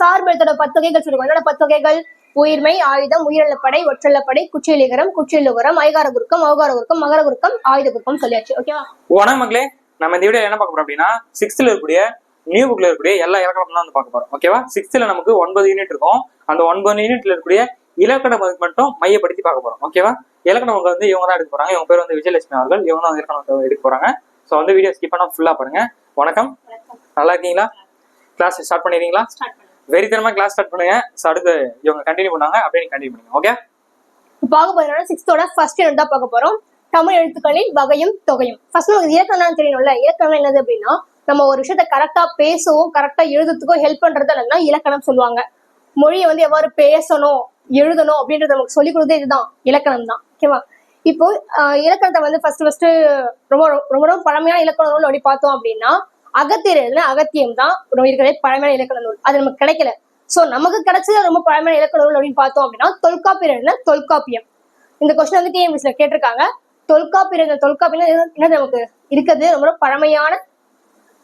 சார்பு எழுத்தோட பத்து வகைகள் சொல்லுவாங்க என்னோட பத்து வகைகள்? உயிர்மை ஆயுதம் உயிரிழப்படை ஒற்றலப்படை குற்றியலிகரம் குற்றியலுகரம் ஐகார குறுக்கம் அவகார குறுக்கம் மகர குறுக்கம் ஆயுத குறுக்கம் சொல்லியாச்சு ஓகேவா வணக்கம் மக்களே. நம்ம இந்த வீடியோ என்ன பார்க்க போறோம் அப்படின்னா சிக்ஸ்த்ல இருக்கக்கூடிய நியூ புக்ல இருக்கக்கூடிய எல்லா இலக்கணம் தான் வந்து பார்க்க போறோம். ஓகேவா சிக்ஸ்த்ல நமக்கு ஒன்பது யூனிட் இருக்கும். அந்த ஒன்பது யூனிட்ல இருக்கக்கூடிய இலக்கண மட்டும் மையப்படுத்தி பார்க்க போறோம். ஓகேவா இலக்கணம் வந்து இவங்க தான் எடுக்க போறாங்க. இவங்க பேர் வந்து விஜயலட்சுமி அவர்கள். இவங்க தான் வந்து இலக்கணம் எடுக்க போறாங்க. ஸோ வந்து வீடியோ ஸ்கிப் பண்ணா ஃபுல்லா பாருங்க. வணக்கம். நல்லா இருக்கீங்களா? கிளாஸ் ஸ்டார்ட் பண்ணிடுறீங்களா? ஸ்டார்ட் வெறித்தனமா கிளாஸ் ஸ்டார்ட் பண்ணுங்க. ஸோ அடுத்து இவங்க கண்டினியூ பண்ணாங்க அப்படியே கண்டினியூ பண்ணுங்க. ஓகே பார்க்க போறோம்னா சிக்ஸ்த்தோட ஃபர்ஸ்ட் யூனிட் தான் பார்க்க போறோம். தமிழ் எழுத்துக்களின் வகையும் தொகையும். ஃபர்ஸ்ட் நமக்கு இலக்கணம் தெரியணும்ல? இலக்கணம் என்னது அப்படின்னா நம்ம ஒரு விஷயத்த கரெக்டா பேசவும் கரெக்டா எழுதுறதுக்கும் ஹெல்ப் பண்றது என்னன்னா இலக்கணம் சொல்லுவாங்க. மொழியை வந்து எவ்வாறு பேசணும் எழுதணும் அப்படின்றது நமக்கு சொல்லிக் கொடுத்தது இதுதான். இலக்கணம் தான். ஓகேவா இப்போ ஆஹ், இலக்கணத்தை வந்து ஃபர்ஸ்ட் ஃபர்ஸ்ட் ரொம்ப ரொம்ப ரொம்ப பழமையான இலக்கண நூல் அப்படி பார்த்தோம் அப்படின்னா அகத்தியர் எழுதின அகத்தியம் தான் இருக்கிற பழமையான இலக்கண நூல். அது நமக்கு கிடைக்கல. சோ நமக்கு கிடைச்சது ரொம்ப பழமையான இலக்கண நூல் அப்படின்னு பார்த்தோம் அப்படின்னா தொல்காப்பியர் தொல்காப்பியம். இந்த கொஸ்டின் வந்து டிஎம்பிஸ்ல கேட்டிருக்காங்க. தொல்காப்பியர் எழுதின தொல்காப்பியம் என்ன நமக்கு இருக்கிறது ரொம்ப பழமையான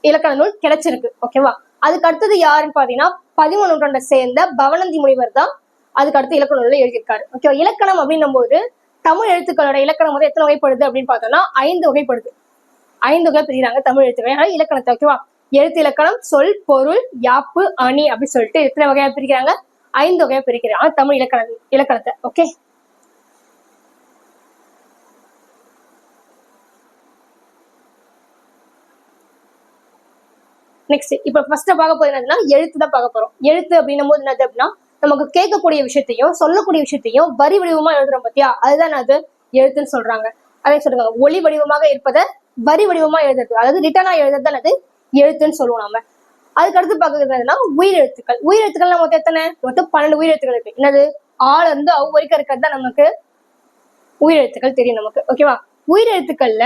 இலக்கண நூல் கிடைச்சிருக்கு. ஓகேவா அதுக்கு அடுத்தது யாருன்னு பாத்தீங்கன்னா பதிமூணு நூற்றாண்டை சேர்ந்த பவனந்தி முனிவர் தான் அதுக்கு அடுத்து இலக்கண நூல்ல எழுதியிருக்காரு. ஓகேவா இலக்கணம் அப்படின்னும் போது தமிழ் எழுத்துக்களோட இலக்கணம் வந்து எத்தனை வகைப்படுது அப்படின்னு பார்த்தோம்னா ஐந்து வகைப்படுது. ஐந்து வகை பிரிக்கிறாங்க தமிழ் எழுத்துக்கள் இலக்கணத்தை ஓகேவா எழுத்து இலக்கணம் சொல் பொருள் யாப்பு அணி அப்படின்னு சொல்லிட்டு எத்தனை வகையா பிரிக்கிறாங்க? ஐந்து வகையா பிரிக்கிறாங்க. தமிழ் இலக்கண இலக்கணத்தை ஓகே நெக்ஸ்ட் இப்ப ஃபர்ஸ்ட் பார்க்க போறது என்னதுன்னா எழுத்து தான் பார்க்க போறோம். எழுத்து அப்படின்னும் போது என்னது அப்படின்னா நமக்கு கேட்கக்கூடிய விஷயத்தையும் சொல்லக்கூடிய விஷயத்தையும் வரி வடிவமா எழுதுறோம் பத்தியா? அதுதான் அது எழுத்துன்னு சொல்றாங்க. அதே சொல்றாங்க ஒளி வடிவமாக இருப்பதை வரி வடிவமா எழுதுறது. அதாவது ரிட்டனா எழுதுறது தான் அது. எழுத்துன்னு சொல்லுவோம் நாம. அதுக்கு அடுத்து பார்க்கறது உயிரெழுத்துக்கள். உயிர் மொத்தம் எத்தனை? மொத்தம் பன்னெண்டு உயிரெழுத்துக்கள் இருக்கு. என்னது? ஆள் வந்து அவ் வரைக்கும் இருக்கிறது தான் நமக்கு உயிரெழுத்துக்கள் தெரியும் நமக்கு. ஓகேவா உயிரெழுத்துக்கள்ல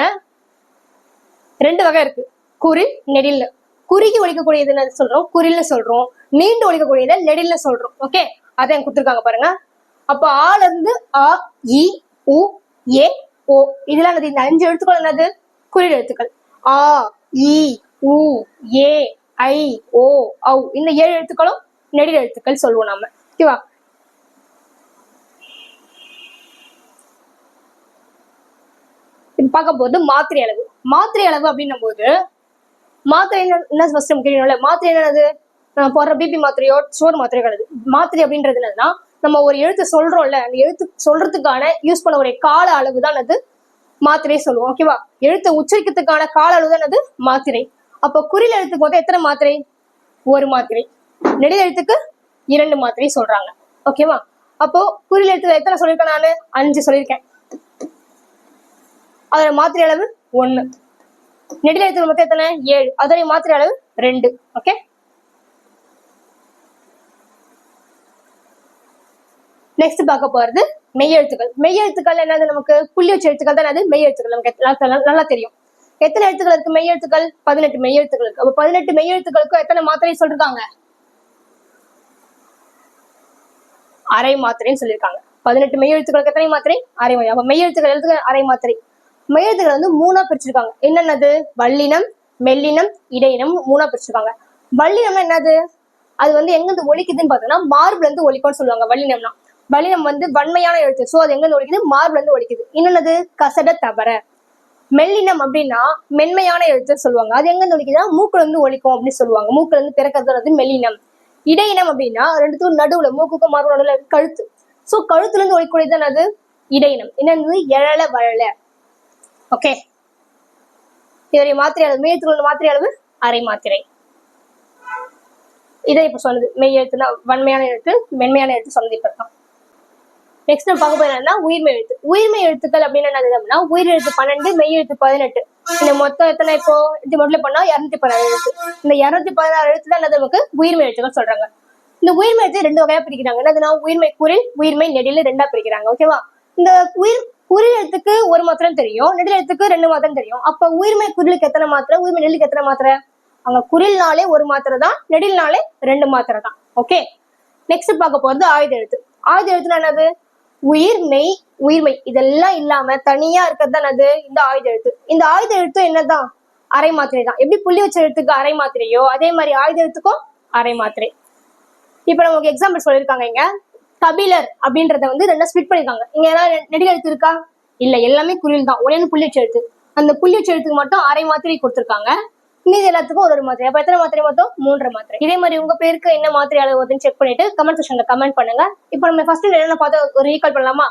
ரெண்டு வகை இருக்கு. குறி நெடில் குறுகி ஒழிக்கக்கூடியது என்ன சொல்றோம்? குரில்னு சொல்றோம். நீண்டு ஒழிக்கக்கூடியதை நெடில்னு சொல்றோம். ஓகே அதை கொடுத்துருக்காங்க பாருங்க. அப்ப ஆள் இருந்து அ இ உ ஏ ஓ. இதெல்லாம் என்னது? இந்த அஞ்சு எழுத்துக்கள் என்னது? குறில் எழுத்துக்கள். ஆ இ உ ஏ ஐ ஓ ஔ. இந்த ஏழு எழுத்துக்களும் நெடில் எழுத்துக்கள் சொல்லுவோம் நாம. ஓகேவா பார்க்க போது மாத்திரை அளவு. மாத்திரை அளவு அப்படின்னும் போது மாத்திரை என்ன என்ன ஃபர்ஸ்ட் நமக்கு தெரியணும்ல மாத்திரை என்னது? நம்ம போடுற பிபி மாத்திரையோ சோறு மாத்திரையோ கிடையாது மாத்திரை அப்படின்றது என்னதுன்னா நம்ம ஒரு எழுத்து சொல்றோம்ல அந்த எழுத்து சொல்றதுக்கான யூஸ் பண்ணக்கூடிய கால அளவு தான் அது மாத்திரை சொல்லுவோம் ஓகேவா எழுத்தை உச்சரிக்கிறதுக்கான கால அளவு தான் அது மாத்திரை. அப்போ குறில் எழுத்துக்கு மொத்தம் எத்தனை மாத்திரை? ஒரு மாத்திரை. நெடில் எழுத்துக்கு இரண்டு மாத்திரை சொல்றாங்க ஓகேவா அப்போ குறில் எழுத்துல எத்தனை சொல்லியிருக்கேன் நான்? அஞ்சு சொல்லியிருக்கேன். அதோட மாத்திரை அளவு ஒன்று நெடில் எழுத்துக்கு மொத்தம் எத்தனை? ஏழு. அதோடைய மாத்திரை அளவு ரெண்டு ஓகே நெக்ஸ்ட் பார்க்க போறது மெய் எழுத்துக்கள் என்னது? நமக்கு புள்ளி வச்ச எழுத்துக்கள் தான் அது? மெய் எழுத்துக்கள் நமக்கு நல்லா- தெரியும். எத்தனை எழுத்துக்கள் இருக்கு? மெய் எழுத்துக்கள் பதினெட்டு மெய்யெழுத்துக்கள் இருக்கு. அப்ப பதினெட்டு மெய்யெழுத்துக்களுக்கும் எத்தனை மாத்திரை சொல்லிருக்காங்க? அரை மாத்திரைன்னு சொல்லியிருக்காங்க பதினெட்டு மெய்யெழுத்துக்களுக்கு எத்தனை மாத்திரை? அரை மாத்திரை அப்ப மெய் எழுத்துக்கள் அரை மாத்திரை. மெய் எழுத்துக்கள் வந்து மூணா பிரிச்சிருக்காங்க. என்னென்னது? வல்லினம் மெல்லினம் இடையினம் மூணா பிரிச்சிருக்காங்க. வல்லினம்னா என்னது? அது வந்து எங்க இருந்து ஒலிக்குதுன்னு பார்த்தோம்னா மார்புல இருந்து ஒழிக்கும்னு சொல்லுவாங்க. வல்லினம்னா. வலினம் வந்து வன்மையான எழுத்து. சோ அது எங்க ஒழிக்குது மார்பில் இருந்து ஒழிக்குது இன்னொன்னது கசட தவற. மெல்லினம் அப்படின்னா மென்மையான எழுத்து சொல்லுவாங்க. அது எங்க ஒழிக்குதுன்னா மூக்குல இருந்து ஒழிக்கும் அப்படின்னு சொல்லுவாங்க. மூக்குல இருந்து பிறக்கிறது வந்து மெல்லினம். இடையினம் அப்படின்னா ரெண்டுத்துக்கும் நடுவுல மூக்குக்கும் மார்பு நடுவுல கழுத்து. சோ கழுத்துல இருந்து ஒலிக்கூடியது என்னது? இடையினம். என்னது? எழல வழல. ஓகே இதோடைய மாத்திரை அளவு மெய் மாத்திரை அளவு அரை மாத்திரை. இதை இப்ப சொன்னது. மெய் எழுத்துனா வன்மையான எழுத்து மென்மையான எழுத்து சொன்னது இப்ப நெக்ஸ்ட் நம்ம பார்க்க போறது என்னன்னா உயிர்மை எழுத்து. உயிர்மை எழுத்துக்கள் அப்படின்னு என்னது அப்படின்னா உயிர் எழுத்து பன்னெண்டு மெய் எழுத்து பதினெட்டு. இந்த மொத்தம் எத்தனை இப்போ இது மட்டும் பண்ணா இருநூத்தி பதினாறு எழுத்து. இந்த இருநூத்தி பதினாறு எழுத்து தான் என்னது நமக்கு? உயிர்மை எழுத்துக்கள் சொல்றாங்க. இந்த உயிர்மை எழுத்து ரெண்டு வகையா பிரிக்கிறாங்க. என்னதுன்னா உயிர்மை குரில் உயிர்மை நெடில் ரெண்டா பிரிக்கிறாங்க. ஓகேவா இந்த உயிர் குரில் எழுத்துக்கு ஒரு மாத்திரம் தெரியும் நெடில் எழுத்துக்கு ரெண்டு மாத்திரம் தெரியும். அப்ப உயிர்மை குரிலுக்கு எத்தனை மாத்திரை? உயிர்மை நெல்லுக்கு எத்தனை மாத்திரை? அங்க குரில்னாலே ஒரு மாத்திரை தான் நெடில்னாலே ரெண்டு மாத்திரை தான். ஓகே நெக்ஸ்ட் பார்க்க போறது ஆயுத எழுத்து. ஆயுத எழுத்துனா என்னது? உயிர் மெய் உயிர்மை இதெல்லாம் இல்லாம தனியா இருக்கிறது தான் அது. இந்த ஆயுத எழுத்து. இந்த ஆயுத எழுத்து என்னதான்? அரை மாத்திரை தான். எப்படி புள்ளி வச்ச எழுத்துக்கு அரை மாத்திரையோ அதே மாதிரி ஆயுத எழுத்துக்கும் அரை மாத்திரை. இப்போ நமக்கு எக்ஸாம்பிள் சொல்லியிருக்காங்க இங்க. கபிலர் அப்படின்றத வந்து ரெண்டா ஸ்பிட் பண்ணிருக்காங்க இங்க ஏதாவது நெடில் எழுத்து இருக்கா? இல்ல எல்லாமே குறில் தான். ஒரே புள்ளி வச்ச எழுத்து. அந்த புள்ளி வச்ச எழுத்துக்கு மட்டும் அரை மாத்திரை கொடுத்துருக்காங்க. மீதி எல்லாத்துக்கும் ஒரு ஒரு மாத்திரை. அப்ப எத்தனை மாத்திரை மொத்தம்? மூன்றரை மாத்திரை. இதே மாதிரி உங்க பேருக்கு என்ன மாத்திரை அளவு வருதுன்னு செக் பண்ணிட்டு கமெண்ட் செக்ஷன்ல கமெண்ட் பண்ணுங்க. இப்போ நம்ம ஃபர்ஸ்ட் என்ன பார்த்தோம்? ஒரு ரீகால் பண்ணலாமா?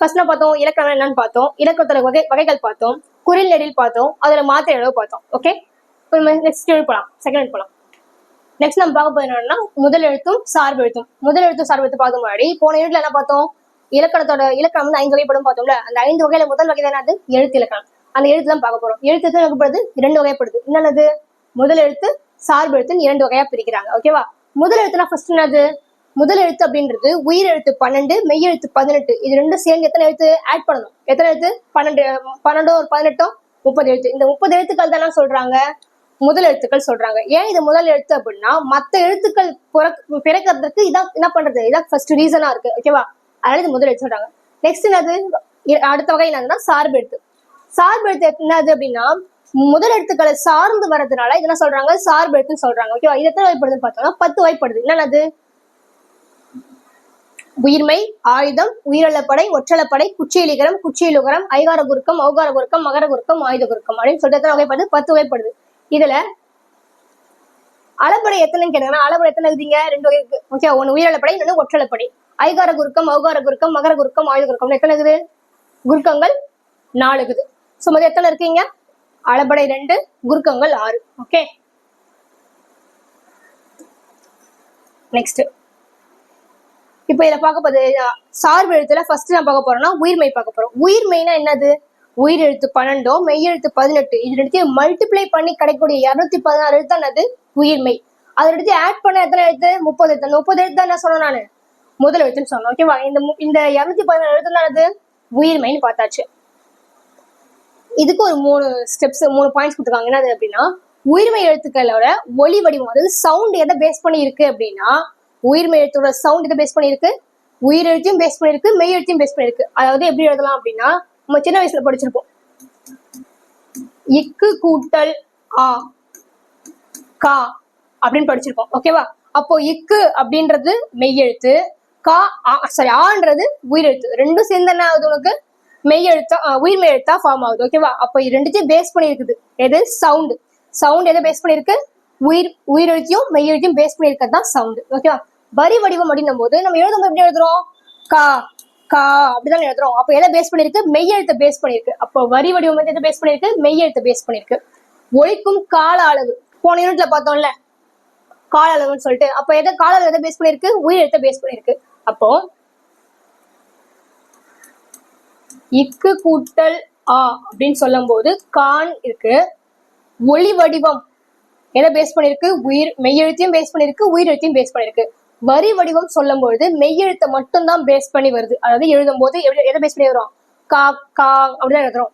ஃபர்ஸ்ட் நான் பார்த்தோம் இலக்கணம் என்னன்னு பார்த்தோம். இலக்கணத்துல வகை வகைகள் பார்த்தோம். குரில் நெடில் பார்த்தோம். அதுல மாத்திரை அளவு பார்த்தோம். ஓகே இப்போ நெக்ஸ்ட் எழுப்பலாம் செகண்ட் எழுப்பலாம் நெக்ஸ்ட் நம்ம பார்க்க போறது என்னன்னா முதல் எழுத்தும் சார்பு எழுத்தும். முதல் எழுத்தும் சார்பு எழுத்து பார்க்க முன்னாடி போன எழுத்துல என்ன பார்த்தோம்? இலக்கணத்தோட இலக்கணம் வந்து ஐந்து வகைப்படும் பார்த்தோம்ல. அந்த ஐந்து வகையில முதல் வகை தானே அது எழுத்து இலக்கணம். அந்த எழுத்து தான் பார்க்க போறோம். எழுத்து தான் வகைப்படுது இரண்டு வகைப்படுது என்னது முதல் எழுத்து சார்பு எழுத்துன்னு இரண்டு வகையா பிரிக்கிறாங்க. ஓகேவா முதல் எழுத்துனா ஃபர்ஸ்ட் என்னது? முதல் எழுத்து அப்படின்றது உயிர் எழுத்து பன்னெண்டு மெய் எழுத்து பதினெட்டு. இது ரெண்டும் சேர்ந்து எத்தனை எழுத்து? ஆட் பண்ணணும். எத்தனை எழுத்து? பன்னெண்டு பன்னெண்டோ ஒரு பதினெட்டோ முப்பது எழுத்து. இந்த முப்பது எழுத்துக்கள் தான் என்ன சொல்றாங்க? முதல் எழுத்துக்கள் சொல்றாங்க. ஏன் இது முதல் எழுத்து அப்படின்னா மத்த எழுத்துக்கள் பிறக்கிறதுக்கு இதான் என்ன பண்றது? இதான் ஃபர்ஸ்ட் ரீசனா இருக்கு. ஓகேவா அதனால இது முதல் எழுத்து சொல்றாங்க. நெக்ஸ்ட் என்னது? அடுத்த வகை என்னதுன்னா சார்பு எழுத்து. சார்பெழுத்து என்னது அப்படின்னா முதல் எழுத்துக்களை சார்ந்து வர்றதுனால இதெல்லாம் சொல்றாங்க? சார்பெழுத்துன்னு சொல்றாங்க. ஓகேவா இது எத்தனை வகைப்படுதுன்னு பார்த்தோம்னா பத்து வாய்ப்படுது என்னது உயிர்மை ஆயுதம் உயிரளப்படை ஒற்றளப்படை குச்சியலிகரம் குச்சியலுகரம் ஐகார குருக்கம் ஔகார குருக்கம் மகர குருக்கம் ஆயுத குருக்கம் அப்படின்னு சொல்லிட்டு எத்தனை வகைப்படுது? பத்து வகைப்படுது. இதுல அளப்படை எத்தனைன்னு கேட்டாங்கன்னா அளப்படை எத்தனை இருக்குதுங்க ரெண்டு வகை ஓகே ஒன்று உயிரலப்படை இன்னொன்று ஒற்றலப்படை. ஐகார குருக்கம் ஔகார குருக்கம் மகர குருக்கம் ஆயுத குருக்கம் எத்தனை இருக்குது? குருக்கங்கள் நாலு இருக்குது. ஸோ மொத்தம் எத்தனை இருக்கீங்க? அளபடை ரெண்டு குறுக்கங்கள் ஆறு. ஓகே நெக்ஸ்ட் இப்போ இதில் பார்க்க போது சார்பு எழுத்துல ஃபர்ஸ்ட் நான் பார்க்க போறோம்னா உயிர்மை பார்க்க போறோம். உயிர்மைனா என்னது? உயிர் எழுத்து பன்னெண்டோ மெய் எழுத்து பதினெட்டு. இது ரெண்டுத்தையும் மல்டிப்ளை பண்ணி கிடைக்கக்கூடிய இரநூத்தி பதினாறு எழுத்து என்னது? உயிர்மை. அதை எடுத்து ஆட் பண்ண எத்தனை எழுத்து? முப்பது எழுத்து. அந்த முப்பது எழுத்து தான் என்ன சொன்னேன் நான். முதல் எழுத்துன்னு சொன்னேன். ஓகேவா இந்த இந்த இரநூத்தி பதினாறு எழுத்து என்னது? உயிர்மெய்ன்னு பார்த்தாச்சு. இதுக்கு ஒரு மூணு ஸ்டெப்ஸ் மூணு பாயிண்ட்ஸ் கொடுத்துருக்காங்க. என்னது அப்படின்னா உயிர்மை எழுத்துக்களோட ஒலி வடிவம் அதாவது சவுண்ட் எதை பேஸ் பண்ணி இருக்கு அப்படின்னா உயிர்மை எழுத்தோட சவுண்ட் எதை பேஸ் பண்ணியிருக்கு? உயிர் எழுத்தையும் பேஸ் பண்ணியிருக்கு மெய் எழுத்தையும் பேஸ் பண்ணியிருக்கு. அதாவது எப்படி எழுதலாம் அப்படின்னா நம்ம சின்ன வயசுல படிச்சிருப்போம். இக்கு கூட்டல் ஆ கா அப்படின்னு படிச்சிருப்போம். ஓகேவா அப்போ இக்கு அப்படின்றது மெய் எழுத்து கா சாரி ஆன்றது உயிர் எழுத்து. ரெண்டும் சேர்ந்து என்ன ஆகுது உனக்கு? மெய் எழுத்தா ஆ, உயிர் மெய் எழுத்தா ஃபார்ம் ஆகுது ஓகேவா அப்போ இது ரெண்டுத்தையும் பேஸ் பண்ணியிருக்குது. எது? சவுண்ட் சவுண்ட் எதை பேஸ் பண்ணிருக்கு உயிர் உயிர் எழுத்தியும் மெய் எழுத்தியும் பேஸ் பண்ணிருக்கிறது தான் சவுண்ட் ஓகேவா வரி வடிவம் அப்படின்னும் போது நம்ம எழுதும் எப்படி எழுதுறோம்? கா கா அப்படிதான் எழுதுறோம். அப்போ எதை பேஸ் பண்ணிருக்கு மெய் எழுத்தை பேஸ் பண்ணிருக்கு அப்போ வரி வடிவம் வந்து எதை பேஸ் பண்ணிருக்கு மெய் எழுத்தை பேஸ் பண்ணிருக்கு ஒழிக்கும் கால அளவு. போன யூனிட்ல பார்த்தோம்ல கால அளவுன்னு சொல்லிட்டு. அப்போ எதை கால அளவு எதை பேஸ் பண்ணிருக்கு உயிர் எழுத்தை பேஸ் பண்ணிருக்கு அப்போ இக்கு கூட்டல் ஆ அப்படின்னு சொல்லும்போது கான் இருக்கு. ஒளி வடிவம். எதை பேஸ் பண்ணிருக்கு? உயிர் மெய்யெழுத்தையும் பேஸ் பண்ணிருக்கு உயிர் எழுத்தையும் பேஸ் பண்ணிருக்கு. வரி வடிவம் சொல்லும் பொழுது மெய்யெழுத்தை மட்டும்தான் பேஸ் பண்ணி வருது. அதாவது எழுதும் போது எதை பேஸ் பண்ணி வரும் கா கா அப்படிதான் எழுதுறோம்.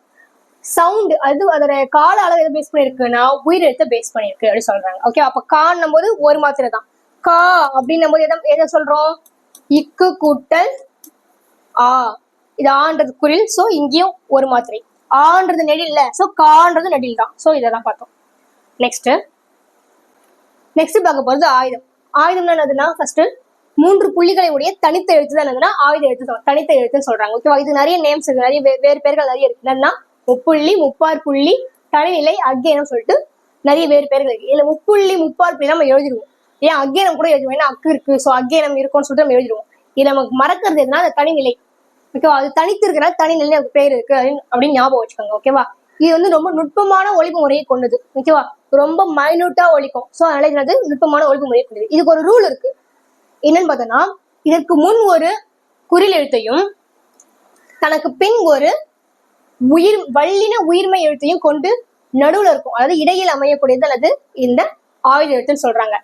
சவுண்ட் அது அதோட கால அளவு எதை பேஸ் பண்ணிருக்குன்னா உயிர் எழுத்தை பேஸ் பண்ணிருக்கு அப்படின்னு சொல்றாங்க. ஓகே அப்ப கான்னும் போது ஒரு மாத்திரை தான் கா அப்படின்னும் போது எதை எதை சொல்றோம்? இக்கு கூட்டல் ஆ. இது ஆன்றது குரில் சோ இங்கேயும் ஒரு மாத்திரை. ஆன்றது நெடில் இல்ல சோ கான்றது நெடில் தான். சோ இதெல்லாம் பார்த்தோம். நெக்ஸ்ட் நெக்ஸ்ட் பார்க்க போறது ஆயுதம். ஆயுதம் என்னதுன்னா ஃபர்ஸ்ட் மூன்று புள்ளிகளை உடைய தனித்த எழுத்து தான் என்னதுன்னா ஆயுத எழுத்து தனித்த எழுத்துன்னு சொல்றாங்க. ஓகேவா இது நிறைய நேம்ஸ் இருக்கு. நிறைய வேறு பேர்கள் நிறைய இருக்கு. என்னன்னா முப்புள்ளி முப்பார் புள்ளி தனிநிலை அக்கேனம் சொல்லிட்டு நிறைய வேறு பேர்கள் இருக்கு. இதுல முப்புள்ளி முப்பார் புள்ளி நம்ம எழுதிடுவோம். ஏன் அக்கேனம் கூட எழுதுவோம் ஏன்னா அக்கு இருக்கு. ஸோ அக்கேனம் இருக்கும்னு சொல்லிட்டு நம்ம எழுதிடுவோம். இது நமக்கு மறக்கிறது எதுனா அந்த தனிநிலை. ஓகேவா அது தனித்து இருக்கிறனால தனிநிலை அதுக்கு பேர் இருக்கு அப்படின்னு- அப்படின்னு ஞாபகம் வச்சுக்கோங்க ஓகேவா இது வந்து ரொம்ப நுட்பமான ஒழிப்பு முறையை கொண்டது ஓகேவா ரொம்ப மைனூட்டா ஒழிக்கும். ஸோ அதனால இது வந்து நுட்பமான ஒழிப்பு முறையை கொண்டது. இதுக்கு ஒரு ரூல் இருக்கு. என்னன்னு பார்த்தோம்னா இதற்கு முன் ஒரு குறில் எழுத்தையும் தனக்கு பின் ஒரு உயிர் வல்லின உயிர்மை எழுத்தையும் கொண்டு நடுவுல இருக்கும். அதாவது இடையில் அமையக்கூடியது அல்லது இந்த ஆயுத எழுத்துன்னு சொல்றாங்க.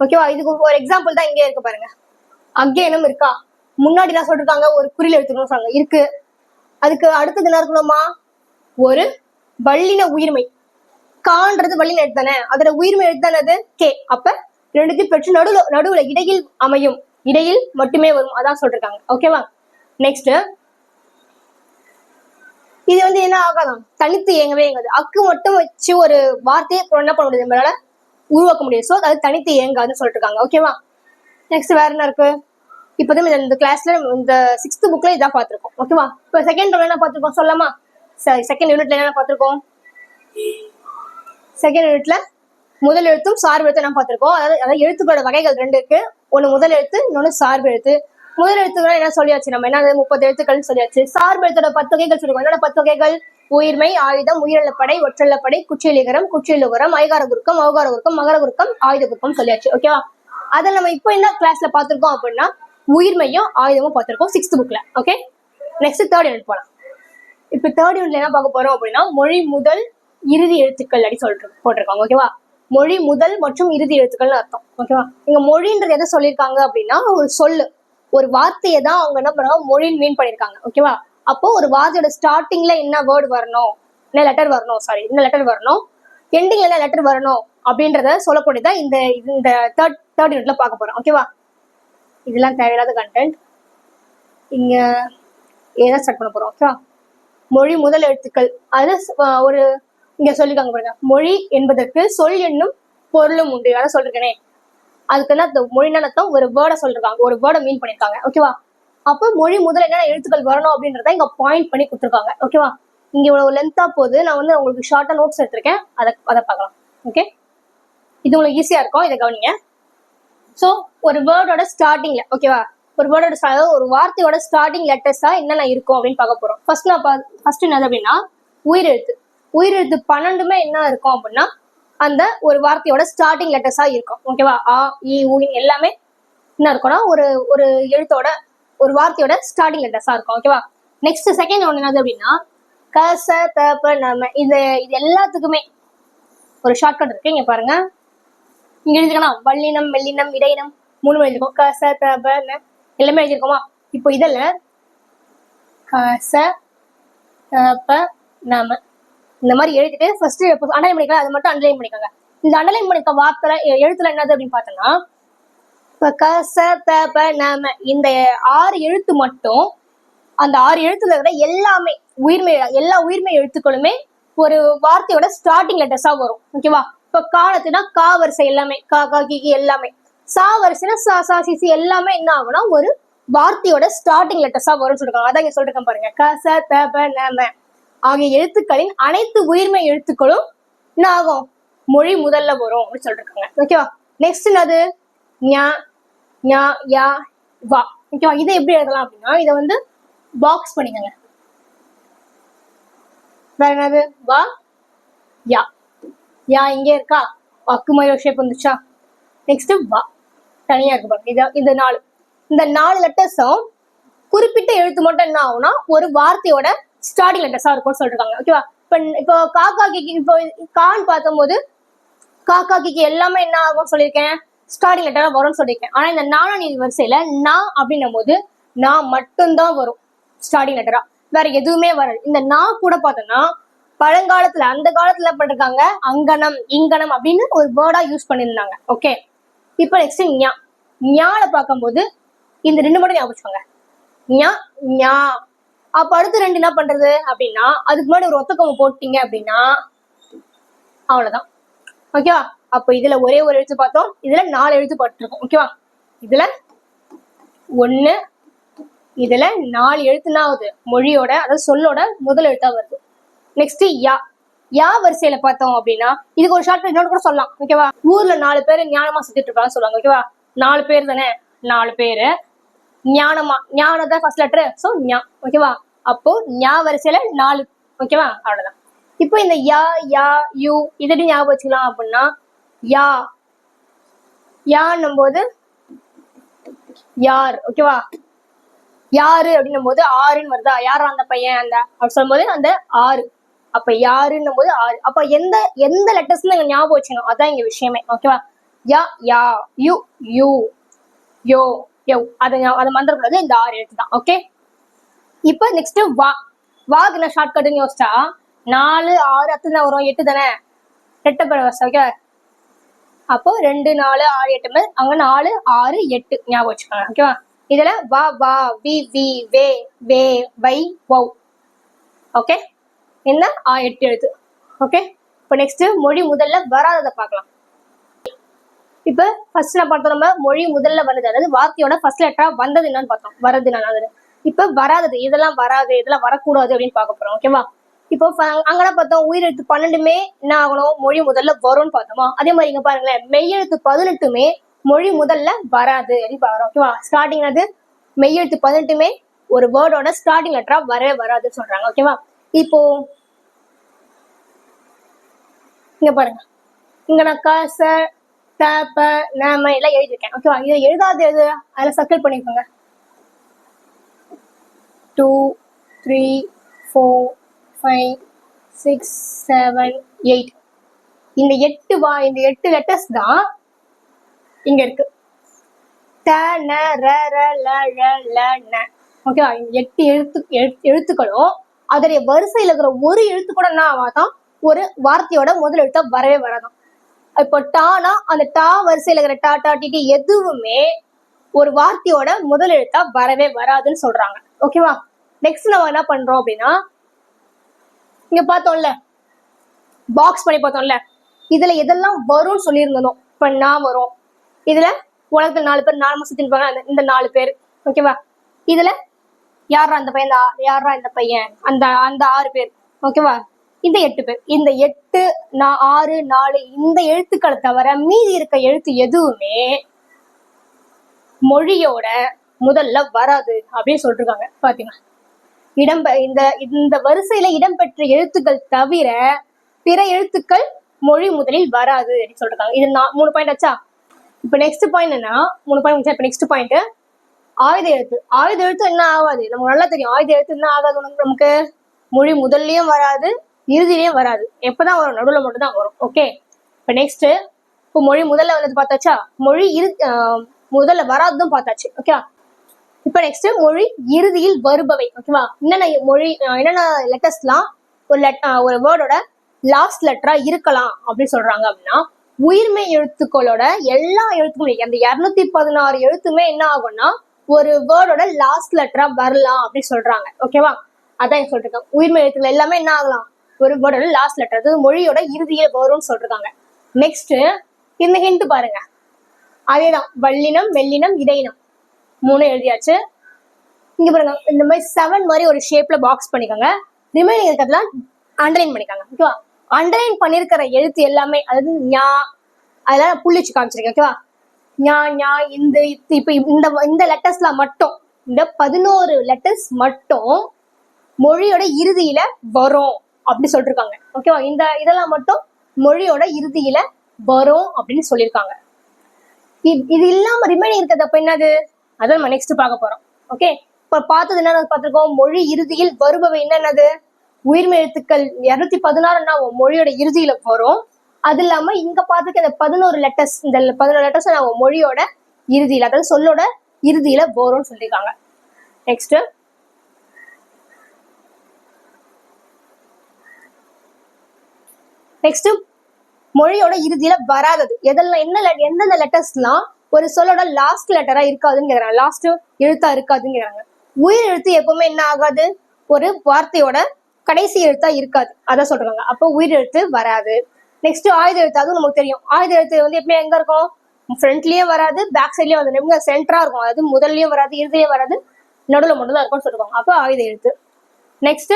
ஓகேவா இதுக்கு ஒரு எக்ஸாம்பிள் தான் இங்கே இருக்கு பாருங்க. அக்கேனம் இருக்கா? முன்னாடி எல்லாம் சொல்லிருக்காங்க ஒரு குறில் எழுத்துக்கணும் சொல்றாங்க. இருக்கு. அதுக்கு அடுத்தது என்ன இருக்கணுமா ஒரு வல்லின உயிர்மை. கான்றது வல்லின எழுத்து தானே? அதோட உயிர்மை எழுத்து தானே அது கே. அப்ப ரெண்டுத்தையும் பெற்று நடுவுல நடுவுல இடையில் அமையும். இடையில் மட்டுமே வரும். அதான் சொல்றாங்க ஓகேவா நெக்ஸ்ட் இது வந்து என்ன ஆகாதான் தனித்து இயங்கவே இயங்காது. அக்கு மட்டும் வச்சு ஒரு வார்த்தையை என்ன பண்ண முடியாது? நம்மளால உருவாக்க முடியாது. ஸோ அது தனித்து இயங்காதுன்னு சொல்லிட்டு இருக்காங்க ஓகேவா நெக்ஸ்ட் வேற என்ன இருக்கு? இப்போ தான் இந்த கிளாஸ்ல இந்த சிக்ஸ்த் புக்ல இதான் பார்த்துருக்கோம். ஓகேவா இப்போ செகண்ட் என்ன பார்த்துருக்கோம்? சொல்லலாமா? சரி செகண்ட் யூனிட்ல என்ன பார்த்துருக்கோம்? செகண்ட் யூனிட்ல முதல் எழுத்தும் சார்பு எழுத்தும் என்ன பார்த்துருக்கோம்? அதாவது அதாவது எழுத்துக்களோட வகைகள் ரெண்டு இருக்கு. ஒன்று முதல் எழுத்து இன்னொன்று சார்பு எழுத்து. முதல் எழுத்துக்கள் என்ன சொல்லியாச்சு? நம்ம என்ன முப்பது எழுத்துக்கள்னு சொல்லியாச்சு. சார்பு எழுத்தோட பத்து வகைகள் சொல்லிருக்கோம். என்னோட பத்து வகைகள்? உயிர்மை ஆயுதம் உயிரிழப்படை ஒற்றல்லப்படை குச்சியலிகரம் குச்சியலுகரம் ஐகார குறுக்கம் அவகார குறுக்கம் மகர குருக்கம் ஆயுத குருக்கம் சொல்லியாச்சு ஓகேவா அதை நம்ம இப்போ என்ன கிளாஸ்ல பார்த்துருக்கோம் அப்படின்னா உயிர்மையும் ஆயுதமும் பார்த்துருக்கோம் சிக்ஸ்த் புக்ல ஓகே நெக்ஸ்ட் தேர்ட் யூனிட் போலாம். இப்போ தேர்ட் யூனிட்ல என்ன பார்க்க போறோம் அப்படின்னா மொழி முதல் இறுதி எழுத்துக்கள் அப்படி சொல்லிட்டு போட்டிருக்காங்க ஓகேவா மொழி முதல் மற்றும் இறுதி எழுத்துக்கள்னு அர்த்தம் ஓகேவா இங்க மொழின்றது எதை சொல்லியிருக்காங்க அப்படின்னா ஒரு சொல்லு. ஒரு வார்த்தையை தான் அவங்க என்ன பண்ணுவாங்க மொழின்னு மீன் பண்ணியிருக்காங்க ஓகேவா அப்போ ஒரு வார்த்தையோட ஸ்டார்டிங்ல என்ன வேர்டு வரணும்? என்ன லெட்டர் வரணும்? சாரி என்ன லெட்டர் வரணும்? எண்டிங்ல என்ன லெட்டர் வரணும்? அப்படின்றத சொல்லக்கூடியதான் இந்த இந்த தேர்ட் தேர்ட் யூனிட்ல பார்க்க போறோம் ஓகேவா இதெல்லாம் தேவையில்லாத கண்டென்ட் இங்க ஏதான் ஸ்டார்ட் பண்ண போகிறோம் ஓகேவா மொழி முதல் எழுத்துக்கள். அது ஒரு இங்கே சொல்லிக்காங்க பாருங்க. மொழி என்பதற்கு சொல் என்னும் பொருளும் உண்டு. அதான் சொல்லிருக்கேனே. அதுக்கு என்ன அர்த்தம்? மொழினா ஒரு வேர்டை சொல்லிருக்காங்க. ஒரு வேர்டை மீன் பண்ணியிருக்காங்க. ஓகேவா அப்போ மொழி முதல் என்னென்ன எழுத்துக்கள் வரணும் அப்படின்றத இங்கே பாயிண்ட் பண்ணி கொடுத்துருக்காங்க. ஓகேவா இங்கே இவ்வளோ லென்த்தாக போகுது. நான் வந்து உங்களுக்கு ஷார்ட்டாக நோட்ஸ் எடுத்திருக்கேன். அதை அதை பார்க்கலாம். ஓகே இது உங்களுக்கு ஈஸியாக இருக்கும். இதை கவனிங்க. ஸோ ஒரு வேர்டோட ஸ்டார்டிங்ல ஓகேவா ஒரு வேர்டோட ஒரு வார்த்தையோட ஸ்டார்டிங் லெட்டர்ஸா என்னென்ன இருக்கும் அப்படின்னு பார்க்க போறோம். ஃபர்ஸ்ட் நான் ஃபர்ஸ்ட் என்னது அப்படின்னா உயிரெழுத்து. உயிரெழுத்து பன்னெண்டுமே என்ன இருக்கும் அப்படின்னா அந்த ஒரு வார்த்தையோட ஸ்டார்டிங் லெட்டர்ஸா இருக்கும். ஓகேவா ஆ இ உ எல்லாமே என்ன இருக்கும்னா ஒரு ஒரு எழுத்தோட ஒரு வார்த்தையோட ஸ்டார்டிங் லெட்டர்ஸா இருக்கும். ஓகேவா நெக்ஸ்ட் செகண்ட் ஒன்று என்னது அப்படின்னா க ச த ப நம இது இது எல்லாத்துக்குமே ஒரு ஷார்ட்கட் இருக்கு. இங்க பாருங்க. இங்க எழுதிக்கலாம் வல்லினம் மெல்லினம் இடையினம் மூணு எழுதிருக்கோம் க ச ப எல்லாமே எழுதிருக்கோமா? இப்போ இதில் க ச நம. இந்த மாதிரி எழுதிட்டு ஃபர்ஸ்ட் அண்டர்லைன் பண்ணிக்கலாம். அது மட்டும் அண்டர்லைன் பண்ணிக்கோங்க. இந்த அண்டர்லைன் பண்ணிக்க வார்த்தை எழுத்துல என்னது அப்படின்னு பார்த்தோம்னா இப்போ க ச ப நம. இந்த ஆறு எழுத்து மட்டும் அந்த ஆறு எழுத்துல இருக்கிற எல்லாமே உயிர்மை எல்லா உயிர்மை எழுத்துக்களுமே ஒரு வார்த்தையோட ஸ்டார்டிங் லெட்டர்ஸா வரும். ஓகேவா இப்ப காலத்துனா கா வரிசை எல்லாமே கா கா கி எல்லாமே. சா வரிசைனா சா சா சி எல்லாமே என்ன ஆகும்னா ஒரு வார்த்தையோட ஸ்டார்டிங் லெட்டர்ஸா வரும்னு சொல்லிருக்காங்க. அதான் இங்க சொல்லிருக்கேன் பாருங்க. க ச த ப ந ஆகிய எழுத்துக்களின் அனைத்து உயிர்மை எழுத்துக்களும் என்ன ஆகும்? மொழி முதல்ல வரும் அப்படின்னு சொல்லிருக்காங்க. ஓகேவா நெக்ஸ்ட் என்னது? ஞா ஞா யா வா. ஓகேவா இதை எப்படி எழுதலாம் அப்படின்னா இதை வந்து பாக்ஸ் பண்ணிக்கோங்க. வேற என்னது? வா யா. யா இங்கே இருக்கா? அக்கு மாதிரி ஒரு ஷேப் வந்துச்சா நெக்ஸ்ட் வா. தனியா இருக்கு பாருங்க. இது இந்த நாலு. இந்த நாலு லெட்டர்ஸும் குறிப்பிட்ட எழுத்து மட்டும் என்ன ஆகும்னா ஒரு வார்த்தையோட ஸ்டார்டிங் லெட்டர்ஸா இருக்கும்னு சொல்லிருக்காங்க. ஓகேவா இப்போ இப்போ காக்கா கிக்கு இப்போ கான்னு பார்த்தம்போது காக்கா கிக்கு எல்லாமே என்ன ஆகும்னு சொல்லியிருக்கேன்? ஸ்டார்டிங் லெட்டரா வரும்னு சொல்லியிருக்கேன். ஆனா இந்த நாணய வரிசையில நான் அப்படின்னும் போது நான் மட்டும்தான் வரும். ஸ்டார்டிங் லெட்டரா வேற எதுவுமே வராது. இந்த நான் கூட பார்த்தோம்னா பழங்காலத்துல அந்த காலத்துல பண்ணிருக்காங்க. அங்கனம் இங்கனம் அப்படின்னு ஒரு வேர்டா யூஸ் பண்ணியிருந்தாங்க. ஓகே இப்போ நெக்ஸ்ட் ஞா ஞால பார்க்கும்போது இந்த ரெண்டு மட்டும் ஞாபகம் ஞா ஞா. அப்ப அடுத்து ரெண்டு என்ன பண்றது அப்படின்னா அதுக்கு முன்னாடி ஒரு ஒத்தக்கம் போட்டீங்க அப்படின்னா அவ்வளவுதான். ஓகேவா அப்ப இதுல ஒரே ஒரு எழுத்து பார்த்தோம். இதுல நாலு எழுத்து பட்டிருக்கும். ஓகேவா இதுல ஒண்ணு இதுல நாலு எழுத்துனா ஆகுது மொழியோட அதாவது சொல்லோட முதல் எழுத்தா வருது. நெக்ஸ்ட் யா. யா வரிசையில பார்த்தோம் அப்படின்னா இதுக்கு ஒரு ஷார்ட் நோட் கூட சொல்லலாம் ஓகேவா ஊர்ல நாலு பேர் ஞானமா சுத்திட்டு இருப்பாங்க சொல்லுவாங்க ஓகேவா நாலு பேர் தானே? நாலு பேரு. ஞானமா ஞானம் தான் ஃபர்ஸ்ட் லெட்டர் ஸோ ஞா ஓகேவா அப்போ ஞா வரிசையில நாலு ஓகேவா அவ்வளவுதான். இப்போ இந்த யா யா யூ இதடி ஞாபகம் வச்சுக்கலாம் அப்படின்னா யா. யான்னும் போது யார் ஓகேவா யாரு அப்படின்னும் போது ஆறுன்னு வருதா? யாரா அந்த பையன் அந்த அப்படி சொல்லும் போது அந்த ஆறு. அப்ப யாருன்னும் போது ஆறு. அப்ப எந்த எந்த லெட்டர்ஸ் எங்க ஞாபகம் வச்சுக்கணும். அதான் இங்க விஷயமே. ஓகேவா யா யா யூ யூ யோ யோ. அதை ஞா- அதை மறந்துடக்கூடாது. இந்த ஆறு எழுத்து தான். ஓகே இப்போ நெக்ஸ்ட் வா. வாக்கு நான் ஷார்ட் கட்டுன்னு யோசிச்சா நாலு ஆறு அத்து தான் வரும். எட்டு தானே? ரெட்டப்பட வரிசை ஓகே அப்போ ரெண்டு நாலு ஆறு எட்டு மாதிரி அங்க நாலு ஆறு எட்டு ஞாபகம் வச்சுக்கோங்க. ஓகேவா இதுல வா வா வி வி வே வே வை வௌ. ஓகே என்ன? ஆ எட்டு எழுத்து. ஓகே இப்போ நெக்ஸ்ட் மொழி முதல்ல வராததை பார்க்கலாம். இப்ப ஃபர்ஸ்ட் நான் பார்த்தோம் நம்ம மொழி முதல்ல வருது அதாவது வார்த்தையோட ஃபர்ஸ்ட் லெட்டரா வந்தது என்னன்னு பார்த்தோம். வரது என்னன்னு இப்ப வராதது. இதெல்லாம் வராது. இதெல்லாம் வரக்கூடாது அப்படின்னு பார்க்க போறோம். ஓகேவா இப்போ அங்கெல்லாம் பார்த்தோம். உயிரெழுத்து பன்னெண்டுமே என்ன ஆகணும்? மொழி முதல்ல வரும்னு பார்த்தோமா? அதே மாதிரி இங்க பாருங்களேன். மெய்யெழுத்து பதினெட்டுமே மொழி முதல்ல வராது அப்படின்னு பாக்குறோம் ஓகேவா ஸ்டார்டிங் அது மெய்யெழுத்து பதினெட்டுமே ஒரு வேர்டோட ஸ்டார்டிங் லெட்டரா வரவே வராதுன்னு சொல்றாங்க. ஓகேவா இப்போ இங்க பாருங்க. இங்க நான் காசை தேப்ப த எல்லாம் எழுதியிருக்கேன். ஓகேவா இதை எழுதாத எது அதில் சர்க்கிள் பண்ணிக்கோங்க. Two three four five six seven eight இந்த எட்டு வா இந்த எட்டு லெட்டர்ஸ் தான் இங்க இருக்கு. த ந ர ர ல ழ ல ந ஓகேவா இந்த எட்டு எழுத்து எழுத்து- எழுத்துக்களும் அதோடைய வரிசையில் இருக்கிற ஒரு எழுத்து கூட என்ன ஆகாதான் ஒரு வார்த்தையோட முதல் எழுத்தா வரவே வராதான் இப்போ டானா அந்த டா வரிசையில் இருக்கிற டா டா டி டி எதுவுமே ஒரு வார்த்தையோட முதல் எழுத்தா வரவே வராதுன்னு சொல்றாங்க. ஓகேவா நெக்ஸ்ட் நம்ம என்ன பண்றோம் அப்படின்னா இங்க பார்த்தோம்ல பாக்ஸ் பண்ணி பார்த்தோம்ல இதுல எதெல்லாம் வரும்னு சொல்லியிருந்தோம் இப்ப நான் வரும். இதுல உலகத்துல நாலு பேர் நாலு மாசம் இந்த நாலு பேர். ஓகேவா இதுல யாரா அந்த பையன்? யாரா இந்த பையன்? அந்த அந்த ஆறு பேர். ஓகேவா இந்த எட்டு பேர். இந்த எட்டு நான் ஆறு நாலு இந்த எழுத்துக்களை தவிர மீதி இருக்க எழுத்து எதுவுமே மொழியோட முதல்ல வராது அப்படின்னு சொல்லிருக்காங்க. பாத்தீங்க இடம் இந்த இந்த வரிசையில இடம்பெற்ற எழுத்துக்கள் தவிர பிற எழுத்துக்கள் மொழி முதலில் வராது அப்படின்னு சொல்லிருக்காங்க. இது நான் மூணு பாயிண்ட் ஆச்சா? இப்ப நெக்ஸ்ட் பாயிண்ட் என்ன மூணு பாயிண்ட் இப்ப நெக்ஸ்ட் பாயிண்ட் ஆயுத எழுத்து ஆயுத எழுத்து என்ன ஆகாது? நமக்கு நல்லா தெரியும். ஆயுத எழுத்து என்ன ஆகாது உனக்கு? நமக்கு மொழி முதல்லயும் வராது இறுதியிலயும் வராது. எப்பதான் வரும்? நடுவுல மட்டும் தான் வரும். ஓகே இப்ப நெக்ஸ்ட் இப்போ மொழி முதல்ல வந்தது பார்த்தாச்சா? மொழி இரு ஆஹ் முதல்ல வராததும் பார்த்தாச்சு. ஓகே இப்ப நெக்ஸ்ட் மொழி இறுதியில் வருபவை. ஓகேவா என்னென்ன மொழி ஆஹ் என்னென்ன லெட்டர்ஸ்லாம் ஒரு லெட் ஒரு வேர்டோட லாஸ்ட் லெட்டரா இருக்கலாம் அப்படின்னு சொல்றாங்க அப்படின்னா உயிர்மை எழுத்துக்களோட எல்லா எழுத்துக்குமே அந்த இருநூத்தி பதினாறு எழுத்துமே என்ன ஆகும்னா ஒரு வேர்டோட லாஸ்ட் லெட்டரா வரலாம் அப்படின்னு சொல்றாங்க. ஓகேவா அதான் சொல்லிருக்காங்க. உயிர்மை எழுத்துக்கள் எல்லாமே என்ன ஆகலாம்? ஒரு வேர்டோட லாஸ்ட் லெட்டர் அது மொழியோட இறுதியே வரும்னு சொல்றாங்க நெக்ஸ்ட் இந்த ஹிண்ட் பாருங்க. அதேதான். வல்லினம் மெல்லினம் இடையினம். மூணு எழுதியாச்சு. இங்க பாருங்க. இந்த மாதிரி செவன் மாதிரி ஒரு ஷேப்ல பாக்ஸ் பண்ணிக்கோங்க. ரிமைனிங் இருக்கிறதுலாம் அண்டர்லைன் பண்ணிக்கோங்க. ஓகேவா அண்டர்லைன் பண்ணிருக்கிற எழுத்து எல்லாமே அதாவது ஞா அதெல்லாம் புள்ளிச்சு காமிச்சிருக்கேன். ஓகேவா ஞா ஞா இந்த இத்து, இப்ப இந்த இந்த லெட்டர்ஸ்லாம் மட்டும் இந்த பதினோரு லெட்டர்ஸ் மட்டும் மொழியோட இறுதியில வரும் அப்படி சொல்லிருக்காங்க. ஓகேவா இந்த இதெல்லாம் மட்டும் மொழியோட இறுதியில வரும் அப்படின்னு சொல்லியிருக்காங்க இது இல்லாம ரிமைனிங் இருக்கிறது அப்ப என்னது? அதான் நம்ம நெக்ஸ்ட் பார்க்க போறோம். ஓகே இப்ப பார்த்தது என்ன பார்த்துருக்கோம். மொழி இறுதியில் வருபவை என்னென்னது? உயிர்மெழுத்துக்கள் இரநூத்தி பதினாறுன்னா மொழியோட இறுதியில வரும். அது இல்லாம இங்க பார்த்துக்க இந்த பதினோரு லெட்டர்ஸ் இந்த பதினோரு லெட்டர்ஸ் நம்ம மொழியோட இறுதியில அதாவது சொல்லோட இறுதியில வரும்னு சொல்லியிருக்காங்க நெக்ஸ்ட் நெக்ஸ்ட் மொழியோட இறுதியில வராதது. எதெல்லாம் என்ன எந்தெந்த லெட்டர்ஸ்லாம் ஒரு சொல்லோட லாஸ்ட் லெட்டரா இருக்காதுன்னு கேக்குறாங்க. லாஸ்ட் எழுத்தா இருக்காதுன்னு கேக்குறாங்க. உயிர் எழுத்து எப்பவுமே என்ன ஆகாது? ஒரு வார்த்தையோட கடைசி எழுத்தா இருக்காது. அதான் சொல்றாங்க. அப்போ உயிர் எழுத்து வராது. நெக்ஸ்ட் ஆயுத எழுத்து அதுவும் நமக்கு தெரியும். ஆயுத எழுத்து வந்து எப்பவுமே எங்க இருக்கும்? ஃப்ரண்ட்லயும் வராது பேக் சைட்லயும் வந்து சென்டரா இருக்கும். அதாவது முதல்லயும் வராது இறுதியும் வராது. நடுவுல மட்டும் தான் இருக்கும்னு சொல்லுவாங்க அப்போ ஆயுத எழுத்து. நெக்ஸ்ட்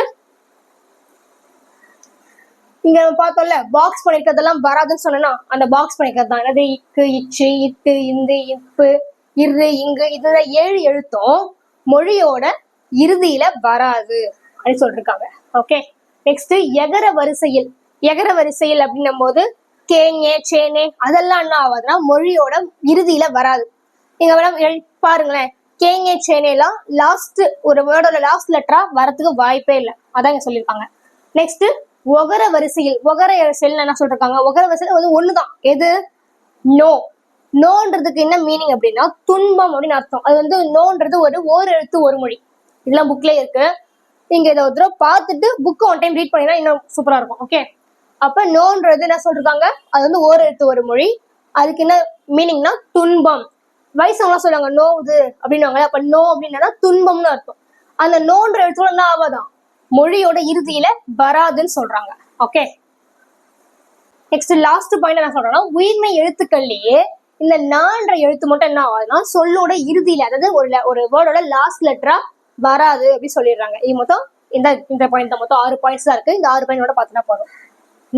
இங்க நம்ம பார்த்தோம்ல பாக்ஸ் பண்ணிருக்கிறதெல்லாம் வராதுன்னு சொன்னா அந்த பாக்ஸ் பண்ணிருக்கிறது தான். அதாவது இக்கு இச்சு இத்து இந்து இப்பு இரு இங்கு. இதுல ஏழு எழுத்தும் மொழியோட இறுதியில வராது அப்படின்னு சொல்லிருக்காங்க. ஓகே நெக்ஸ்ட் எகர வரிசையில் எகர வரிசையில் அப்படின்னும் போது கேங்கே சேனே அதெல்லாம் என்ன ஆகாதுன்னா மொழியோட இறுதியில வராது. நீங்க மேடம் பாருங்களேன். கேங்கே சேனேலாம் லாஸ்ட் ஒரு வேர்டோட லாஸ்ட் லெட்டரா வரத்துக்கு வாய்ப்பே இல்லை. அதான் இங்க சொல்லியிருக்காங்க. நெக்ஸ்ட் ஒகர வரிசையில் ஒகர வரிசையில் என்ன சொல்றாங்க ஒகர வரிசையில் வந்து ஒண்ணுதான். எது? நோ. நோன்றதுக்கு என்ன மீனிங் அப்படின்னா துன்பம் அப்படின்னு அர்த்தம். அது வந்து நோன்றது ஒரு ஓர் எழுத்து ஒரு மொழி. இதெல்லாம் புக்லயே இருக்கு. நீங்க இதை ஒரு தடவை பார்த்துட்டு புக் ஒன் டைம் ரீட் பண்ணினா இன்னும் சூப்பரா இருக்கும். ஓகே அப்ப நோன்றது என்ன சொல்றாங்க? அது வந்து ஓர் எழுத்து ஒரு மொழி. அதுக்கு என்ன மீனிங்னா துன்பம். வயசவங்களாம் சொல்லுவாங்க நோவுது அப்படின்னாங்க அப்ப நோ அப்படின்னா துன்பம்னு அர்த்தம். அந்த நோன்ற எழுத்துல என்ன ஆவாதான் மொழியோட இறுதியில வராதுன்னு சொல்றாங்க. ஓகே நெக்ஸ்ட் லாஸ்ட் பாயிண்ட் என்ன சொல்றேன்னா உயிர்மை எழுத்துக்கள்லயே இந்த நான்ற எழுத்து மட்டும் என்ன ஆகுதுன்னா சொல்லோட இறுதியில அதாவது ஒரு ஒரு வேர்டோட லாஸ்ட் லெட்டரா வராது அப்படின்னு சொல்லிடுறாங்க. இது மொத்தம் இந்த இந்த பாயிண்ட் மொத்தம் ஆறு பாயிண்ட்ஸ் தான் இருக்கு. இந்த ஆறு பாயிண்டோட பார்த்தோன்னா போதும்.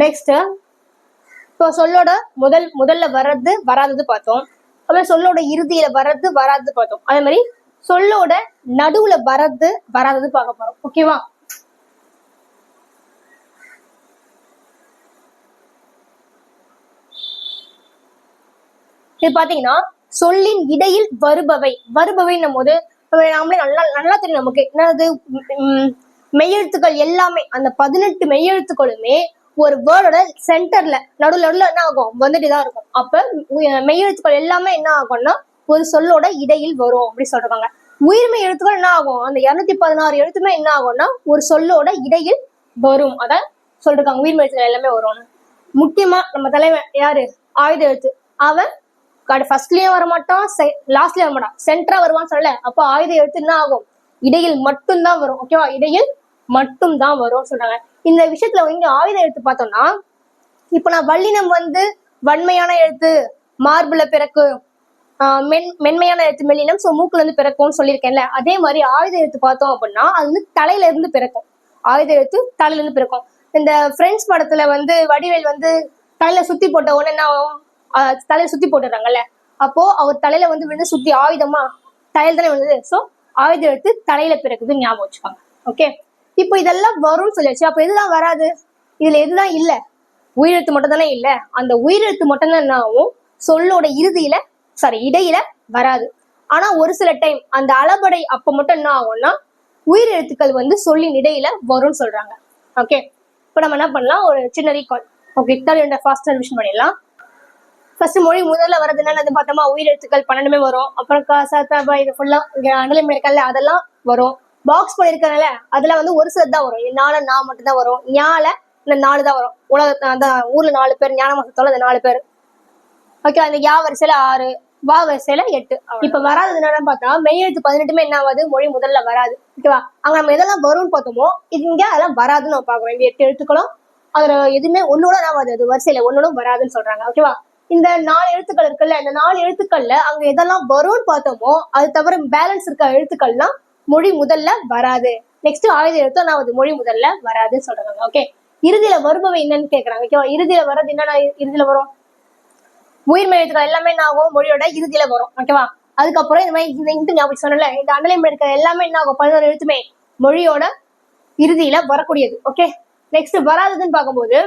நெக்ஸ்ட் இப்போ சொல்லோட முதல் முதல்ல வர்றது வராதது பார்த்தோம். அப்புறம் சொல்லோட இறுதியில வர்றது வராதது பார்த்தோம். அதே மாதிரி சொல்லோட நடுவுல வர்றது வராதது பார்க்க போறோம். ஓகேவா இது பாத்தீங்கன்னா சொல்லின் இடையில் வருபவை. வருபவைன்னும் போது நாமளே நல்லா நல்லா தெரியும் நமக்கு. என்னது? உம், மெய்யெழுத்துக்கள் எல்லாமே அந்த பதினெட்டு மெய்யெழுத்துக்களுமே ஒரு வேர்டோட சென்டர்ல நடுவுல நடுவில் என்ன ஆகும்? வந்துட்டு தான் இருக்கும். அப்ப மெய் மெய்யெழுத்துக்கள் எல்லாமே என்ன ஆகும்னா ஒரு சொல்லோட இடையில் வரும் அப்படி சொல்றாங்க. உயிர்மை எழுத்துக்கள் என்ன ஆகும்? அந்த இருநூத்தி பதினாறு எழுத்துமே என்ன ஆகும்னா ஒரு சொல்லோட இடையில் வரும். அதான் சொல்றாங்க உயிர்மெய் எழுத்துக்கள் எல்லாமே வரும்னு. முக்கியமா நம்ம தலைவன் யாரு? ஆயுத எழுத்து. அவன் ஃபர்ஸ்ட்லயும் வர மாட்டான் லாஸ்ட்லயும் வர மாட்டான் சென்டரா வருவான்னு சொல்லல. அப்போ ஆயுத எழுத்து என்ன ஆகும்? இடையில் மட்டும்தான் வரும். ஓகேவா இடையில் மட்டும்தான் வரும் சொல்றாங்க. இந்த விஷயத்துல இங்க ஆயுத எழுத்து பார்த்தோம்னா இப்ப நான் வல்லினம் வந்து வன்மையான எழுத்து மார்புல பிறக்கு மென் மென்மையான எழுத்து மெல்லினம் ஸோ மூக்குல இருந்து பிறக்கும்னு சொல்லியிருக்கேன்ல அதே மாதிரி ஆயுத எழுத்து பார்த்தோம் அப்படின்னா அது வந்து தலையில இருந்து பிறக்கும். ஆயுத எழுத்து தலையில இருந்து பிறக்கும். இந்த ஃப்ரெண்ட்ஸ் படத்துல வந்து வடிவேல் வந்து தலையில சுத்தி போட்ட உடனே என்ன ஆகும்? தலையில சுத்தி போட்டுறாங்கல்ல அப்போ அவர் தலையில வந்து விழுந்து சுத்தி ஆயுதமா? தலையில தானே விழுந்தது. ஸோ ஆயுத எழுத்து தலையில பிறக்குது ஞாபகம் வச்சுப்பாங்க ஓகே இப்போ இதெல்லாம் வரும்னு சொல்லியாச்சு. அப்போ எதுதான் வராது? இதுல எதுதான் இல்ல? உயிரெழுத்து மட்டும் தானே இல்ல? அந்த உயிரெழுத்து மட்டும் தான் என்ன ஆகும் சொல்லோட இறுதியில சாரி இடையில வராது. ஆனா ஒரு சில டைம் அந்த அளபடை அப்ப மட்டும் என்ன ஆகும்னா உயிரெழுத்துக்கள் வந்து சொல்லின் இடையில வரும்னு சொல்றாங்க. ஓகே இப்போ நம்ம என்ன பண்ணலாம்? ஒரு சின்ன ரீகால் ஓகே இத்தாலியோட ஃபாஸ்ட் ரிவிஷன் பண்ணிடலாம். ஃபர்ஸ்ட் மொழி முதல்ல வரது என்னன்னு பார்த்தோமா? உயிரெழுத்துக்கள் பன்னெண்டுமே வரும். அப்புறம் காசா இது ஃபுல்லா இங்க அனலிம் இருக்கல்ல அதெல்லாம் வரும். பாக்ஸ் பண்ணிருக்கனால அதுல வந்து ஒரு சிலது தான் வரும். நால நான் மட்டும் தான் வரும். ஞால இந்த நாலு தான் வரும். உலக அந்த ஊர்ல நாலு பேர் ஞான மாசத்தோட அந்த நாலு பேர். ஓகே அந்த யா வரிசையில ஆறு வா வரிசையில எட்டு. இப்ப வராது என்னன்னு பார்த்தா மெய்யெழுத்து பதினெட்டுமே என்ன ஆகாது? மொழி முதல்ல வராது. ஓகேவா அங்க நம்ம எதெல்லாம் வரும்னு பார்த்தோமோ இது இங்க அதெல்லாம் வராதுன்னு நம்ம பாக்குறோம் இந்த எட்டு எழுத்துக்களும் அதுல எதுவுமே ஒன்னோட ஆகாது. அது வரிசையில ஒன்னோட வராதுன்னு சொல்றாங்க. ஓகேவா இந்த நாலு எழுத்துக்கள் இருக்குல்ல இந்த நாலு எழுத்துக்கள்ல அங்க எதெல்லாம் வரும்னு பார்த்தோமோ அது தவிர பேலன்ஸ் இருக்க எழுத்துக்கள்லாம் மொழி முதல்ல வராது. நெக்ஸ்ட் ஆயுத எழுத்து நான் அது மொழி முதல்ல வராதுன்னு சொல்றாங்க. ஓகே இறுதியில வருபவை என்னன்னு கேக்குறாங்க. ஓகேவா இறுதியில வர்றது என்னன்னா இறுதியில வரும்? உயிர்மை எழுத்துக்கள் எல்லாமே என்ன ஆகும்? மொழியோட இறுதியில வரும். ஓகேவா அதுக்கப்புறம் இந்த மாதிரி இந்த இன்ட்டு ஞாபகம் சொன்னல இந்த அண்டலைம் எடுக்கிற எல்லாமே என்ன ஆகும்? பதினோரு எழுத்துமே மொழியோட இறுதியில வரக்கூடியது. ஓகே நெக்ஸ்ட் வராததுன்னு பார்க்கும்போது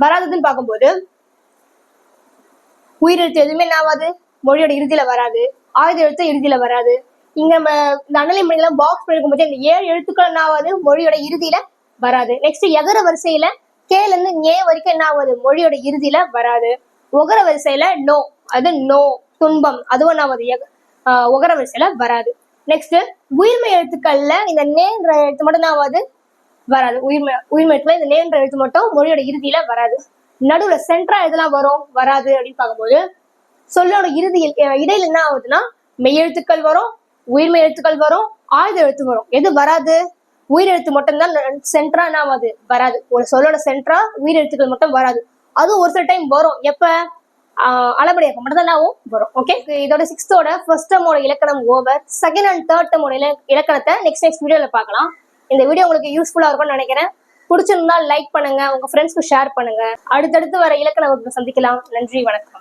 வராததுன்னு பார்க்கும்போது உயிரெழுத்து எதுவுமே என்ன ஆகாது மொழியோட இறுதியில வராது. ஆயுத எழுத்து இறுதியில வராது. இங்க நம்ம இந்த அண்ணலை மணிலாம் பாக்ஸ் பண்ணிருக்கும் போது இந்த ஏழு எழுத்துக்கள் என்ன ஆகாது மொழியோட இறுதியில வராது. நெக்ஸ்ட் எகர வரிசையில கேல இருந்து ஏ வரைக்கும் என்ன ஆகாது? மொழியோட இறுதியில வராது. ஒகர வரிசையில நோ அது நோ துன்பம் அதுவும் என்ன ஆகாது எக- ஆஹ் ஒகர வரிசையில வராது. நெக்ஸ்ட் உயிர்மை எழுத்துக்கள்ல இந்த நேன்ற எழுத்து மட்டும் என்ன ஆகாது. வராது. உயிர்மை உயிர்மை இந்த நேன்ற எழுத்து மட்டும் மொழியோட இறுதியில வராது. நடுவுல சென்ட்ரா எதெல்லாம் வரும் வராது அப்படின்னு பார்க்கும்போது சொல்லோட இறுதியில் இடையில என்ன ஆகுதுன்னா மெய்யெழுத்துக்கள் வரும் உயிர்மை எழுத்துக்கள் வரும் ஆயுத எழுத்து வரும். எது வராது? உயிர் எழுத்து மட்டும்தான் சென்ட்ரா என்ன ஆகாது? வராது. ஒரு சொல்லோட சென்ட்ரா உயிரெழுத்துக்கள் மட்டும் வராது. அதுவும் ஒரு சில டைம் வரும். எப்ப? அளபடியாக அளபடி மட்டும் தான் ஆகும்? வரும். ஓகே இதோட சிக்ஸ்த்தோட ஃபர்ஸ்ட் டேமோட இலக்கணம் ஓவர் செகண்ட் அண்ட் தேர்ட் டேமோட இலக்கணத்தை நெக்ஸ்ட் நெக்ஸ்ட் வீடியோல பார்க்கலாம். இந்த வீடியோ உங்களுக்கு யூஸ்ஃபுல்லா இருக்கும்னு நினைக்கிறேன். பிடிச்சிருந்தா லைக் பண்ணுங்க உங்க ஃப்ரெண்ட்ஸ்க்கு ஷேர் பண்ணுங்க. அடுத்தடுத்து வர இலக்கண வகுப்பு சந்திக்கலாம். நன்றி வணக்கம்.